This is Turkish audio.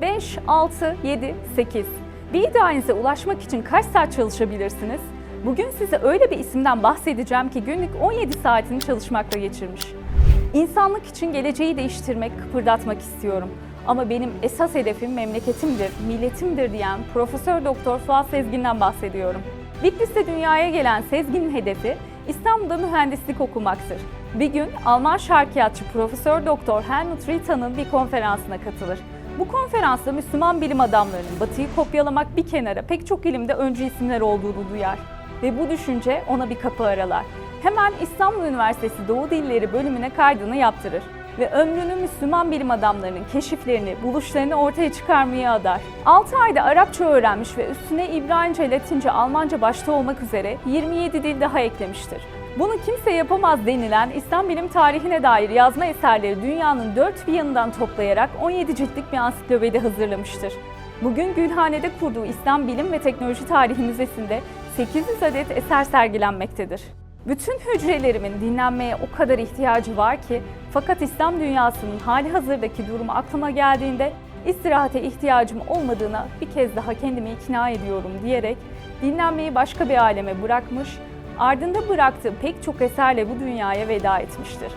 5, 6, 7, 8. Bir idealinize ulaşmak için kaç saat çalışabilirsiniz? Bugün size öyle bir isimden bahsedeceğim ki günlük 17 saatini çalışmakla geçirmiş. İnsanlık için geleceği değiştirmek, kıpırdatmak istiyorum. Ama benim esas hedefim memleketimdir, milletimdir diyen Profesör Doktor Fuat Sezgin'den bahsediyorum. Bitlis'te dünyaya gelen Sezgin'in hedefi İstanbul'da mühendislik okumaktır. Bir gün Alman şarkiyatçı Profesör Doktor Helmut Ritta'nın bir konferansına katılır. Bu konferansta Müslüman bilim adamlarının Batı'yı kopyalamak bir kenara pek çok ilimde öncü isimler olduğunu duyar. Ve bu düşünce ona bir kapı aralar. Hemen İstanbul Üniversitesi Doğu Dilleri bölümüne kaydını yaptırır ve ömrünü Müslüman bilim adamlarının keşiflerini, buluşlarını ortaya çıkarmaya adar. 6 ayda Arapça öğrenmiş ve üstüne İbranice, Latince, Almanca başta olmak üzere 27 dil daha eklemiştir. Bunu kimse yapamaz denilen İslam bilim tarihine dair yazma eserleri dünyanın dört bir yanından toplayarak 17 ciltlik bir ansiklopedi hazırlamıştır. Bugün Gülhane'de kurduğu İslam Bilim ve Teknoloji Tarihi Müzesi'nde 800 adet eser sergilenmektedir. Bütün hücrelerimin dinlenmeye o kadar ihtiyacı var ki fakat İslam dünyasının hali hazırdaki durumu aklıma geldiğinde istirahate ihtiyacım olmadığına bir kez daha kendimi ikna ediyorum diyerek dinlenmeyi başka bir aleme bırakmış, ardında bıraktığı pek çok eserle bu dünyaya veda etmiştir.